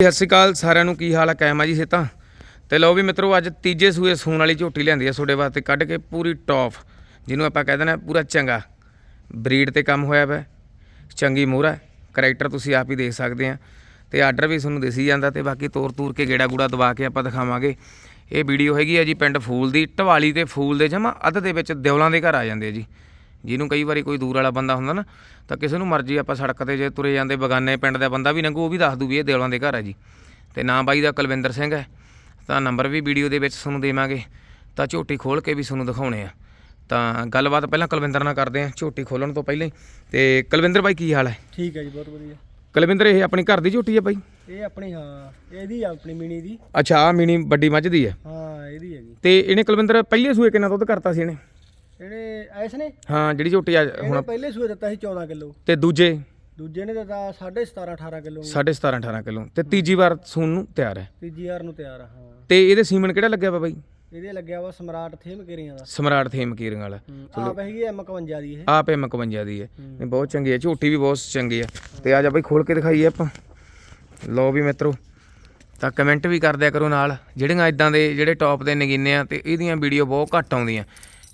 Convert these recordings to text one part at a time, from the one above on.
ਸਤਿ ਸ਼੍ਰੀ ਅਕਾਲ, ਸਾਰਿਆਂ ਨੂੰ ਕੀ ਹਾਲ ਹੈ ਕਾਇਮ ਆ ਜੀ ਸੇਤਾ ਤੇ ਲਓ ਵੀ ਮਿੱਤਰੋ, ਅੱਜ ਤੀਜੇ ਸੂਏ ਸੂਣ ਵਾਲੀ ਝੋਟੀ ਲਿਆਂਦੀ ਆ ਤੁਹਾਡੇ ਵਾਸਤੇ, ਕੱਢ ਕੇ ਪੂਰੀ ਟੌਪ ਜਿਹਨੂੰ ਆਪਾਂ ਕਹਿ ਦਿੰਦੇ ਆ ਪੂਰਾ ਚੰਗਾ। ਬਰੀਡ ਤੇ ਕੰਮ ਹੋਇਆ ਵਾ ਚੰਗੀ ਮੋਹਰਾ ਕਰੈਕਟਰ ਤੁਸੀਂ ਆਪ ਹੀ ਦੇਖ ਸਕਦੇ ਆ। ਤੇ ਆਰਡਰ ਵੀ ਤੁਹਾਨੂੰ ਦਿਸੀ ਜਾਂਦਾ ਤੇ ਬਾਕੀ ਤੋਰ ਤੂਰ ਕੇ ਗੇੜਾ ਗੂੜਾ ਦਵਾ ਕੇ ਆਪਾਂ ਦਿਖਾਵਾਂਗੇ। ਇਹ ਵੀਡੀਓ ਹੈਗੀ ਆ ਜੀ ਪਿੰਡ ਫੂਲ ਦੀ ਢਵਾਲੀ ਤੇ ਫੂਲ ਦੇ ਜਮਾ ਅੱਧ ਦੇ ਵਿੱਚ ਦਿਉਲਾਂ ਦੇ ਘਰ ਆ ਜਾਂਦੇ ਆ ਜੀ। ਜਿਹਨੂੰ ਕਈ ਵਾਰੀ ਕੋਈ ਦੂਰ ਵਾਲਾ ਬੰਦਾ ਹੁੰਦਾ ਨਾ ਤਾਂ ਕਿਸੇ ਨੂੰ ਮਰਜ਼ੀ ਆਪਾਂ ਸੜਕ ਤੇ ਜੇ ਤੁਰੇ ਜਾਂਦੇ ਬਗਾਨੇ ਪਿੰਡ ਦਾ ਬੰਦਾ ਵੀ ਲੰਘੂ ਉਹ ਵੀ ਦੱਸ ਦੂ ਵੀ ਇਹ ਦਿਉਲਾਂ ਦੇ ਘਰ ਆ ਜੀ। ਤੇ ਨਾਂ ਬਾਈ ਦਾ ਕੁਲਵਿੰਦਰ ਸਿੰਘ ਹੈ ਤਾਂ ਨੰਬਰ ਵੀ ਵੀਡੀਓ ਦੇ ਵਿੱਚ ਤੁਹਾਨੂੰ ਦੇਵਾਂਗੇ। ਤਾਂ ਝੋਟੀ ਖੋਲ ਕੇ ਵੀ ਤੁਹਾਨੂੰ ਦਿਖਾਉਣੇ ਆ। ਤਾਂ ਗੱਲਬਾਤ ਪਹਿਲਾਂ ਕੁਲਵਿੰਦਰ ਨਾਲ ਕਰਦੇ ਆ ਝੋਟੀ ਖੋਲਣ ਤੋਂ ਪਹਿਲਾਂ ਹੀ। ਤੇ ਕੁਲਵਿੰਦਰ ਬਾਈ ਕੀ ਹਾਲ ਹੈ? ਠੀਕ ਹੈ ਜੀ ਬਹੁਤ ਵਧੀਆ। ਕੁਲਵਿੰਦਰ ਇਹ ਆਪਣੀ ਘਰ ਦੀ ਝੋਟੀ ਹੈ ਬਾਈ? ਇਹ ਆਪਣੀ ਹਾਂ ਇਹਦੀ ਆਪਣੀ ਮਿਨੀ ਦੀ। ਅੱਛਾ ਆ ਮਿਨੀ ਵੱਡੀ ਮੱਝ ਦੀ ਹੈ। ਹਾਂ ਇਹਦੀ ਹੈਗੀ। ਤੇ ਇਹਨੇ ਕੁਲਵਿੰਦਰ ਪਹਿਲੇ ਸੂਏ ਕਿੰਨਾ ਦੁੱਧ ਕਰਤਾ ਸੀ ਇਹਨੇ? ਇਹਨੇ ਐਸ ਨੇ? ਹਾਂ ਜਿਹੜੀ ਝੋਟੀ ਆ ਇਹਨੇ ਹੁਣ ਪਹਿਲੇ ਸੂਏ ਦਿੱਤਾ ਸੀ 14 ਕਿਲੋ। ਤੇ ਦੂਜੇ? ਦੂਜੇ ਨੇ ਦਿੱਤਾ 17.5 18 ਕਿਲੋ। 17.5 18 ਕਿਲੋ। ਤੇ ਤੀਜੀ ਵਾਰ ਸੂਣ ਨੂੰ ਤਿਆਰ ਹੈ। ਤੀਜੀ ਯਾਰ ਨੂੰ ਤਿਆਰ ਆ ਹਾਂ। ਤੇ ਇਹਦੇ ਸੀਮਨ ਕਿਹੜਾ ਲੱਗਿਆ ਵਾ ਬਾਈ? ਇਹਦੇ ਲੱਗਿਆ ਵਾ ਸਮਰਾਟ ਥੇਮ ਕੇਰੀਆਂ ਦਾ। ਸਮਰਾਟ ਥੇਮ ਕੀਰਿੰਗ ਵਾਲਾ। ਆਪ ਹੈਗੀ ਐਮ 51 ਦੀ ਇਹ। ਆਪੇ 51 ਦੀ ਹੈ। ਨਹੀਂ ਬਹੁਤ ਚੰਗੀ ਹੈ। ਝੋਟੀ ਵੀ ਬਹੁਤ ਚੰਗੀ ਹੈ। ਤੇ ਆ ਜਾ ਬਾਈ ਖੋਲ ਕੇ ਦਿਖਾਈਏ ਆਪਾਂ। ਲਓ ਵੀ ਮਿੱਤਰੋ ਤਾਂ ਕਮੈਂਟ ਵੀ ਕਰ ਦਿਆ ਕਰੋ ਨਾਲ। ਜਿਹੜੀਆਂ ਇਦਾਂ ਦੇ ਜਿਹੜੇ ਟੌਪ ਦੇ ਨਗੀਨੇ ਆ ਤੇ ਇਹਦੀਆਂ ਵੀਡੀਓ ਬਹੁਤ ਘੱਟ ਆਉਂਦੀਆਂ।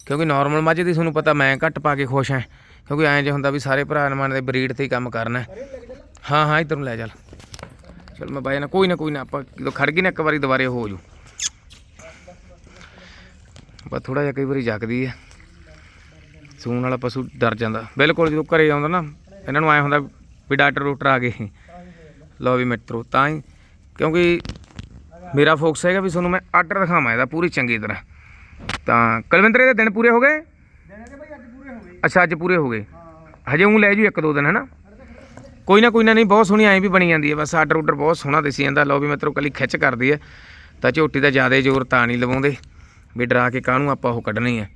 ਕਿਉਂਕਿ ਨਾਰਮਲ ਮੱਝ ਦੀ ਤੁਹਾਨੂੰ ਪਤਾ ਮੈਂ ਘੱਟ ਪਾ ਕੇ ਖੁਸ਼ ਹਾਂ। ਕਿਉਂਕਿ ਐਂ ਜੇ ਹੁੰਦਾ ਵੀ ਸਾਰੇ ਭਰਾ ਨਮਾਨ ਦੇ ਬਰੀਡ ਤੇ ਹੀ ਕੰਮ ਕਰਨਾ ਹਾਂ। ਹਾਂ ਇਧਰ ਨੂੰ ਲੈ ਚੱਲ। ਚਲ ਮੈਂ ਬਾਈ ਨਾ ਕੋਈ ਨਾ ਕੋਈ ਨਾ ਆਪਾਂ ਜਦੋਂ ਖੜ ਗਏ ਨਾ ਇੱਕ ਵਾਰੀ ਦੁਬਾਰੇ ਹੋ ਜੂ। ਬਸ ਥੋੜਾ ਜਿਹਾ ਕਈ ਵਾਰੀ ਜਗਦੀ ਹੈ। ਸੂਣ ਵਾਲਾ ਪਸ਼ੂ ਡਰ ਜਾਂਦਾ। ਬਿਲਕੁਲ ਜਦੋਂ ਘਰੇ ਆਉਂਦਾ ਨਾ, ਇਹਨਾਂ ਨੂੰ ਐ ਹੁੰਦਾ ਵੀ ਡਾਕਟਰ ਡਾਕਟਰ ਆ ਗਏ। ਲਓ ਵੀ ਮਿੱਤਰੋ, ਤਾਂ ਹੀ ਕਿਉਂਕਿ ਮੇਰਾ ਫੋਕਸ ਹੈਗਾ ਵੀ ਤੁਹਾਨੂੰ ਮੈਂ ਆਰਡਰ ਦਿਖਾਵਾਂ ਇਹਦਾ ਪੂਰੀ ਚੰਗੀ ਤਰ੍ਹਾਂ। ਤਾਂ ਕੁਲਵਿੰਦਰ ਇਹਦੇ ਦਿਨ ਪੂਰੇ ਹੋ ਗਏ? ਦੇਣੇ ਤੇ ਭਾਈ ਅੱਜ ਪੂਰੇ ਹੋ ਗਏ। ਅੱਛਾ ਅੱਜ ਪੂਰੇ ਹੋ ਗਏ। ਹਜੇ ਉਹ ਲੈ ਜੂ ਇੱਕ ਦੋ ਦਿਨ ਹਨਾ? ਕੋਈ ਨਾ ਕੋਈ ਨਾ ਨਹੀਂ ਬਹੁਤ ਸੋਹਣੀ ਐਂ ਵੀ ਬਣੀ ਜਾਂਦੀ ਹੈ। ਬਸ ਆਰਡਰ ਆਰਡਰ ਬਹੁਤ ਸੋਹਣਾ ਦਿਸੀ ਜਾਂਦਾ। ਲਓ ਵੀ ਮਿੱਤਰੋ ਕੱਲੀ ਖਿੱਚ ਕਰਦੀ ਹੈ। ਤਾਂ ਝੋਟੀ ਦਾ ਜ਼ਿਆਦਾ ਜ਼ੋਰ ਤਾਂ ਨਹੀਂ ਲਵਾਉਂਦੇ। ਵੀ ਡਰਾ ਕੇ ਕਾਹਨੂੰ ਆਪਾਂ ਉਹ ਕੱਢਣੀ ਹੈ।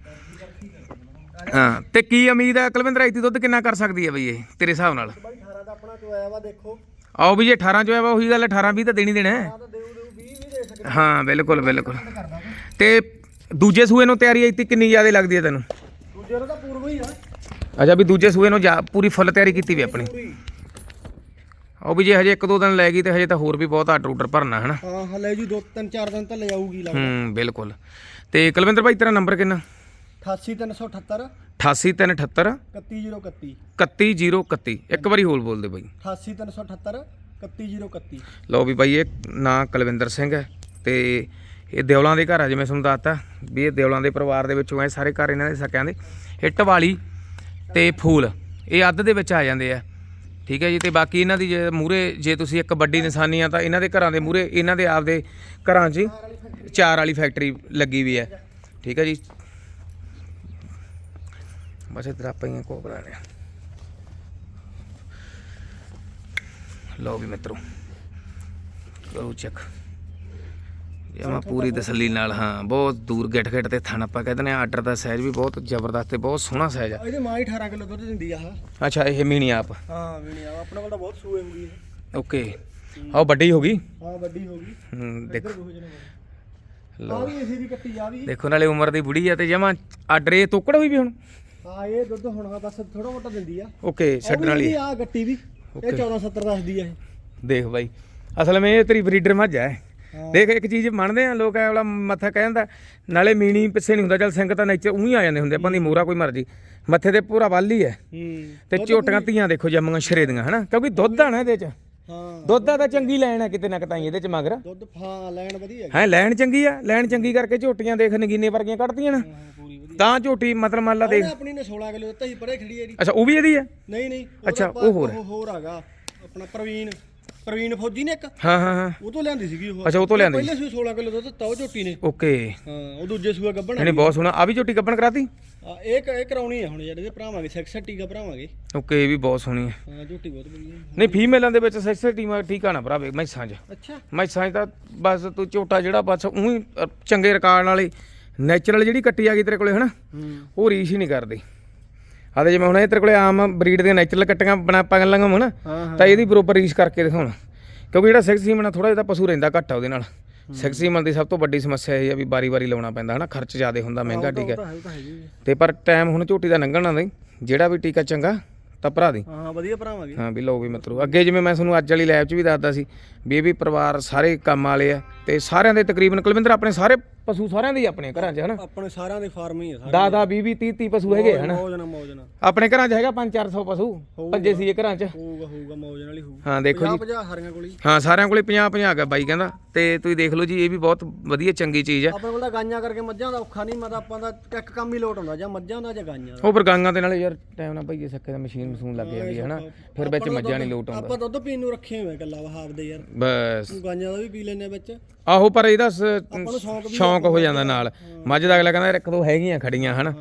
ਹਾਂ ਤੇ ਕੀ ਉਮੀਦ ਹੈ ਕੁਲਵਿੰਦਰ ਐਤੀ ਦੁੱਧ ਕਿੰਨਾ ਕਰ ਸਕਦੀ ਹੈ ਬਈ ਇਹ ਤੇਰੇ ਹਿਸਾਬ ਨਾਲ? ਭਾਈ 18 ਦਾ ਆਪਣਾ ਚੋਇਆ ਵਾ ਦੇਖੋ। ਆਓ ਵੀ ਜੇ 18 ਚ ਹੋਇਆ ਵਾ ਉਹੀ ਗੱਲ 18 20 ਤਾਂ ਦੇਣੀ ਦੇਣਾ ਹੈ। ਆ ਤਾਂ ਦੇਊ ਦੇਊ 20 ਵੀ ਦੇ ਸਕਦੇ। ਹਾਂ ਬਿਲਕੁਲ ਬਿਲਕੁਲ। ਤੇ ਦੂਜੇ ਸੂਏ ਨੂੰ ਤਿਆਰੀ ਐਤੀ ਕਿੰਨੀ ਜ਼ਿਆਦਾ ਲੱਗਦੀ ਹੈ ਤੈਨੂੰ? ਦੂਜੇ ਤਾਂ ਪੂਰਵ ਹੀ ਆ। ਅੱਛਾ ਵੀ ਦੂਜੇ ਸੂਏ ਨੂੰ ਜਾ- ਪੂਰੀ ਫੁੱਲ ਤਿਆਰੀ ਕੀਤੀ ਵੀ ਆਪਣੀ। ਪੂਰੀ। ਉਹ ਵੀ ਜੇ ਹਜੇ ਇੱਕ ਦੋ ਦਿਨ ਲੈ ਗਈ ਤੇ ਹਜੇ ਤਾਂ ਹੋਰ ਵੀ ਬਹੁਤ ਆਰਡਰ ਆਰਡਰ ਭਰਨਾ ਹੈ ਨਾ ਹਾਂ ਹਲੇ ਜੀ ਦੋ ਤਿੰਨ ਚਾਰ ਦਿਨ ਤਾਂ ਲੈ ਜਾਊਗੀ ਲੱਗ ਹੂੰ ਬਿਲਕੁਲ। ਤੇ ਕੁਲਵਿੰਦਰ ਭਾਈ ਤੇਰਾ ਨੰਬਰ ਕਿੰਨਾ? 88378 88378 31031 31031 ਇੱਕ ਵਾਰੀ ਹੋਰ ਬੋਲ ਦੇ ਬਾਈ। 88378 31031 ਲਓ ਵੀ ਬਾਈ ਇਹ ਨਾਂ ਕੁਲਵਿੰਦਰ ਸਿੰਘ ਹੈ ਤੇ ਇਹ ਦਿਉਲਾਂ ਦੇ ਘਰ ਆ, ਜਿਵੇਂ ਤੁਹਾਨੂੰ ਦੱਸਤਾ, ਵੀ ਇਹ ਦਿਉਲਾਂ ਦੇ ਪਰਿਵਾਰ ਦੇ ਵਿੱਚੋਂ ਐ ਸਾਰੇ ਘਰ ਇਹਨਾਂ ਦੇ ਸਕਿਆਂ ਦੇ। ਹਿੱਟ ਵਾਲੀ ਤੇ ਫੂਲ, ਇਹ ਅੱਧ ਦੇ ਵਿੱਚ ਆ ਜਾਂਦੇ ਆ। ਠੀਕ ਹੈ ਜੀ, ਤੇ ਬਾਕੀ ਇਹਨਾਂ ਦੀ ਜੇ ਮੂਰੇ ਜੇ ਤੁਸੀਂ ਇੱਕ ਵੱਡੀ ਨਿਸ਼ਾਨੀ ਆ, ਤਾਂ ਇਹਨਾਂ ਦੇ ਘਰਾਂ ਦੇ ਮੂਰੇ ਇਹਨਾਂ ਦੇ ਆਪਦੇ ਘਰਾਂ 'ਚ ਚਾਰ ਵਾਲੀ ਫੈਕਟਰੀ ਲੱਗੀ ਵੀ ਹੈ। ਠੀਕ ਹੈ ਜੀ। ਬਸ ਇਧਰ ਆਪਾਂ ਹੀ ਕੋ ਬਣਾਣੇ ਲਓ ਵੀ ਮਿੱਤਰੋ ਕਰੋ ਚੈੱਕ ਜਮਾ ਪੂਰੀ ਤਸੱਲੀ ਨਾਲ ਹਾਂ ਬਹੁਤ ਦੂਰ ਗਿੱਟ ਗਿੱਟ ਤੇ ਥਣ ਆਪਾਂ ਕਹਿੰਦੇ ਨੇ ਆਰਡਰ ਦਾ ਸਾਈਜ਼ ਵੀ ਬਹੁਤ ਜ਼ਬਰਦਸਤ ਤੇ ਬਹੁਤ ਸੋਹਣਾ ਸਾਈਜ਼ ਆ। ਇਹਦੇ ਮਾਂ ਹੀ 18 ਕਿਲੋ ਦੁੱਧ ਦਿੰਦੀ ਆ ਆਹ। ਅੱਛਾ ਇਹ ਮੀਨੀ ਆਪ। ਹਾਂ ਵੀ ਨਹੀਂ ਆ ਆਪਣੇ ਕੋਲ ਤਾਂ ਬਹੁਤ ਸੂਏ ਹੁੰਦੀ ਹੈ ਓਕੇ। ਆਹ ਵੱਡੀ ਹੋ ਗਈ? ਹਾਂ ਵੱਡੀ ਹੋ ਗਈ। ਹੂੰ, ਦੇਖੋ। ਲਓ। ਵੀ ਇਸੇ ਦੀ ਕੱਟੀ ਆ ਵੀ। ਦੇਖੋ ਨਾਲੇ ਉਮਰ ਦੀ ਬੁੜੀ ਆ ਤੇ ਜਮਾ ਆਰਡਰ ਇਹ ਤੋਕੜ ਹੋਈ ਵੀ ਹੁਣ। ਹਾਂ ਇਹ ਦੁੱਧ ਹੁਣ ਬਸ ਥੋੜਾ ਮੋਟਾ ਦਿੰਦੀ ਆ। ਓਕੇ ਛੱਡਣ ਵਾਲੀ। ਆ ਗੱਟੀ ਵੀ। ਇਹ 1470 ਦੱਸਦੀ ਆ ਇਹ। ਦੇਖ ਬਾਈ। ਅਸਲ ਵਿੱਚ ਇਹ ਤੇਰੀ ਬਰੀਡਰ ਮੱਝ ਹਾਂ। ਦੇਖ ਇੱਕ ਚੀਜ਼ ਮੰਨਦੇ ਆ ਲੋਕ ਐ ਵਾਲਾ ਮੱਥਾ ਕਹਿ ਜਾਂਦਾ ਨਾਲੇ ਮੀਣੀ ਪਿੱਛੇ ਨਹੀਂ ਹੁੰਦਾ ਚੱਲ ਸਿੰਘ ਤਾਂ ਨੇਚਰ ਉਹੀ ਆ ਜਾਂਦੇ ਹੁੰਦੇ ਆਪਾਂ ਦੀ ਮੋਰਾ ਕੋਈ ਮਰਜ਼ੀ ਮੱਥੇ ਤੇ ਪੂਰਾ ਵੱਲ ਹੀ ਹੂੰ। ਤੇ ਝੋਟੀਆਂ ਧੀਆਂ ਦੇਖੋ ਜੰਮੀਆਂ ਸ਼ਰੇ ਦੀਆਂ ਹਨਾ? ਕਿਉਂਕਿ ਦੁੱਧ ਆ ਨਾ ਇਹਦੇ ਚ। ਹਾਂ। ਦੁੱਧ ਦਾ ਤਾਂ ਚੰਗੀ ਲੈਣ ਆ ਕਿਤੇ ਨਾ ਕਿਤਾਈ ਇਹਦੇ ਚ ਮਗਰ। ਦੁੱਧ ਹਾਂ ਲੈਣ ਵਧੀਆ ਹੈ ਲੈਣ ਚੰਗੀ ਆ ਲੈਣ ਚੰਗੀ ਕਰਕੇ ਝੋਟੀਆਂ ਦੇਖ ਨਗੀਨੇ ਵਰਗੀਆਂ ਕੱਢਦੀਆਂ ਨਾ। ਤਾਂ ਝੋਟੀ ਮਤਲਬ ਮੰਨ ਲਾ ਦੇਖ ਆਪਣੀ ਨੇ 16 ਕਿਲੋ ਦਿੱਤਾ ਸੀ ਪਰੇ ਖੜੀ ਇਹਦੀ। ਅੱਛਾ ਉਹ ਵੀ ਇਹਦੀ ਹੈ ਨਹੀਂ ਨਹੀਂ ਅੱਛਾ, ਉਹ ਹੋਰ ਹੋਰ ਹੈਗਾ ਆਪਣਾ ਪ੍ਰਵੀਨ। ਪ੍ਰਵੀਨ ਫੌਜੀ ਨੇ ਇੱਕ? ਹਾਂ ਹਾਂ ਹਾਂ। ਉਹ ਤੋਂ ਲਿਆਂਦੀ ਸੀਗੀ ਉਹ। ਅੱਛਾ ਉਹ ਤੋਂ ਲਿਆਂਦੀ ਪਹਿਲੇ ਸੂਏ 16 ਕਿਲੋ ਦੁੱਧ ਦਿੱਤਾ ਉਹ ਝੋਟੀ ਨੇ। ਓਕੇ। ਹਾਂ ਉਹ ਦੂਜੇ ਸੂਏ ਗੱਬਣ ਇਹਨੇ ਬਹੁਤ ਸੋਹਣਾ। ਆ ਵੀ ਝੋਟੀ ਕੱਪਣ ਕਰਾਤੀ? ਆ ਇਹ ਕ- ਇਹ ਕਰਾਉਣੀ ਆ ਹੁਣ ਜਿਹੜੇ ਦੇ ਭਰਾਵਾਂਗੇ ਸੈਕਸ ਟੀਕਾ ਭਰਾਵਾਂਗੇ। ਓਕੇ ਇਹ ਵੀ ਬਹੁਤ ਸੋਹਣੀ ਹੈ ਹਾਂ ਝੋਟੀ ਬਹੁਤ ਵਧੀਆ। ਨਹੀਂ ਫੀਮੇਲਾਂ ਦੇ ਵਿੱਚ ਸੈਕਸ ਟੀਮ ਠੀਕ ਨਾ ਭਰਾਵੇ ਮੈਸਾਂ 'ਚ। ਅੱਛਾ। ਮੈਸਾਂ 'ਚ ਤਾਂ ਬਸ ਤੂੰ ਝੋਟਾ ਜਿਹੜਾ ਬਸ ਉਹੀ ਚੰਗੇ ਰਿਕਾਰਡ ਵਾਲੀ ਨੈਚੁਰਲ ਜਿਹੜੀ ਕੱਟੀ ਆ ਗਈ ਤੇਰੇ ਕੋਲੇ ਹਨਾ? ਹੂੰ। ਉਹ ਰੀਸ਼ ਹੀ ਨਹੀਂ ਕਰਦੀ। ਆ ਤੇ ਜਿਵੇਂ ਹੁਣ ਇਹ ਤੇਰੇ ਕੋਲੇ ਆਮ ਬਰੀਡ ਦੀਆਂ ਨੈਚੁਰਲ ਕੱਟੀਆਂ ਬਣਾ ਪਾਗਲ ਲੰਗਮ ਹਨਾ ਤਾਂ ਇਹਦੀ ਬਰੋਬਰ ਰੀਸ਼ ਕਰਕੇ ਦਿਖਾਉਣਾ। ਕਿਉਂਕਿ ਜਿਹੜਾ ਸਿਕਸ ਸੀਮਨ ਥੋੜਾ ਜਿਹਾ ਪਸ਼ੂ ਰਹਿੰਦਾ ਘੱਟ ਆ ਉਹਦੇ ਨਾਲ। ਸਿਕਸ ਸੀਮਨ ਦੀ ਸਭ ਤੋਂ ਵੱਡੀ ਸਮੱਸਿਆ ਇਹ ਆ ਵੀ ਬਾਰੀ-ਬਾਰੀ ਲਾਉਣਾ ਪੈਂਦਾ ਹਨਾ? ਖਰਚ ਜ਼ਿਆਦਾ ਹੁੰਦਾ ਮਹਿੰਗਾ ਤਾਂ ਹੈ। ਤਾਂ ਪਰ ਟਾਈਮ ਹੁਣ ਝੋਟੀ ਦਾ ਲੰਘਣਾ ਨਹੀਂ ਜਿਹੜਾ ਵੀ ਟੀਕਾ ਚੰਗਾ ਤਾਂ ਭਰਾ ਦੀ। ਹਾਂ ਵਧੀਆ ਭਰਾਵਾਂਗੇ ਹਾਂ ਵੀ ਲਓ ਵੀ ਮਿੱਤਰੋ ਅੱਗੇ ਜਿਵੇਂ ਮੈਂ ਤੁਹਾਨੂੰ ਅੱਜ ਵਾਲੀ ਲੈਬ 'ਚ ਵੀ ਦੱਸਦਾ ਸੀ ਵੀ ਇਹ ਵੀ ਪਰਿਵਾਰ ਸਾਰੇ ਕੰਮ ਵਾਲੇ ਆ ਤੇ ਸਾਰਿਆਂ ਦੇ ਤਕਰੀਬਨ ਕੁਲਵਿੰਦਰ ਆਪਣੇ ਸਾਰੇ ਪਸ਼ੂ ਸਾਰਿਆਂ ਦੇ ਹੀ ਆਪਣੇ ਘਰਾਂ 'ਚ ਹਨਾ? ਆਪਣੇ ਸਾਰਿਆਂ ਦੇ ਫਾਰਮ ਹੀ ਆ ਸਾਰੇ। 10 10 20 20 30 30 ਪਸ਼ੂ ਹੈਗੇ ਹਨਾ ਮੌਜ ਨਾਲ ਮੌਜ ਨਾਲ। ਆਪਣੇ ਘਰਾਂ 'ਚ ਹੈਗਾ 5 400 ਪਸ਼ੂ ਪੰਜੇ ਸੀ ਘਰਾਂ 'ਚ। ਹੋਊਗਾ ਹੋਊਗਾ ਮੌਜ ਨਾਲ ਹੀ ਹੋਊ ਹਾਂ ਦੇਖੋ ਜੀ। 50 ਹਰੀਆਂ ਕੋਲੀ ਹਾਂ। ਸਾਰਿਆਂ ਕੋਲੇ 50 50 ਹੈਗਾ ਬਾਈ ਕਹਿੰਦਾ। ਤੇ ਤੁਸੀਂ ਦੇਖ ਲਓ ਜੀ ਇਹ ਵੀ ਬਹੁਤ ਵਧੀਆ ਚੰਗੀ ਚੀਜ਼ ਆ। ਆਪਣੇ ਕੋਲ ਤਾਂ ਗਾਈਆਂ ਕਰਕੇ ਮੱਝਾਂ ਦਾ ਔਖਾ ਨਹੀਂ ਮਤਲਬ ਆਪਾਂ ਦਾ ਇੱਕ ਕੰਮ ਹੀ ਲੋਟ ਹੁੰਦਾ ਜਾਂ ਮੱਝਾਂ ਦਾ ਜਾਂ ਗਾਈਆਂ ਦਾ। ਉਹ ਪਰ ਗਾਂਗਾ ਦੇ ਨਾਲ ਯਾਰ ਟਾਈਮ ਨਾਲ ਭਾਈ ਸੱਕੇ ਦਾ ਮਸ਼ੀਨ ਮਸੂਨ ਲੱਗ ਜਾਂਦੀ ਹੈ ਹਨਾ? ਫਿਰ ਵਿੱਚ ਮੱਝਾਂ ਨਹੀਂ ਲੋਟ ਆਉਂਦਾ। ਆਪਾਂ ਦੁੱਧ ਪੀਣ ਨੂੰ ਰੱਖੇ ਹੋਏ ਗੱਲਾਂ ਵਹਾਬ ਦੇ ਯਾਰ। ਬਸ। ਗਾਈਆਂ ਦਾ ਵੀ ਪੀ ਲੈਨੇ ਵਿੱਚ। ਆਹੋ ਪਰ ਇਹਦਾ ਸ਼ੌਂਕ ਸ਼ੌਂਕ ਹੋ ਜਾਂਦਾ ਨਾਲ। ਮੱਝ ਦਾ ਅਗਲਾ ਕਹਿੰਦਾ, ਯਾਰ ਇੱਕ ਦੋ ਹੈਗੀਆਂ ਖੜੀਆਂ, ਹਨਾ?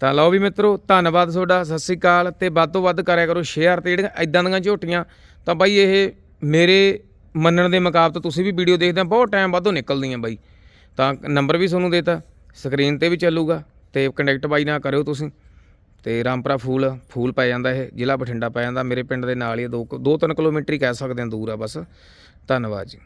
ਤਾਂ ਲਓ ਵੀ ਮਿੱਤਰੋ, ਧੰਨਵਾਦ ਤੁਹਾਡਾ, ਸਤਿ ਸ੍ਰੀ ਅਕਾਲ। ਤੇ ਵੱਧ ਤੋਂ ਵੱਧ ਕਰਿਆ ਕਰੋ ਸ਼ੇਅਰ ਤੇ ਜਿਹੜੀਆਂ ਇਦਾਂ ਦੀਆਂ ਝੋਟੀਆਂ, ਤਾਂ ਬਾਈ ਇਹ ਮੇਰੇ ਮੰਨਣ ਦੇ ਮੁਕਾਬਤ ਤੁਸੀਂ ਵੀ ਵੀਡੀਓ ਦੇਖਦੇ ਆ, ਬਹੁਤ ਟਾਈਮ ਬਾਅਦੋਂ ਨਿਕਲਦੀਆਂ ਬਾਈ। ਤਾਂ ਨੰਬਰ ਵੀ ਤੁਹਾਨੂੰ ਦੇਤਾ ਸਕਰੀਨ ਤੇ ਵੀ ਚੱਲੂਗਾ, ਤੇ ਕੰਟੈਕਟ ਬਾਈ ਨਾਲ ਕਰਿਓ ਤੁਸੀਂ। ਤੇ ਰਾਮਪੁਰਾ ਫੂਲ ਫੂਲ ਪੈ ਜਾਂਦਾ ਇਹ, ਜ਼ਿਲ੍ਹਾ ਬਠਿੰਡਾ ਪੈ ਜਾਂਦਾ, ਮੇਰੇ ਪਿੰਡ ਦੇ ਨਾਲ ਹੀ 2 2-3 ਕਿਲੋਮੀਟਰ ਹੀ ਕਹਿ ਸਕਦੇ ਆ, ਦੂਰ ਆ ਬਸ। ਧੰਨਵਾਦ ਜੀ।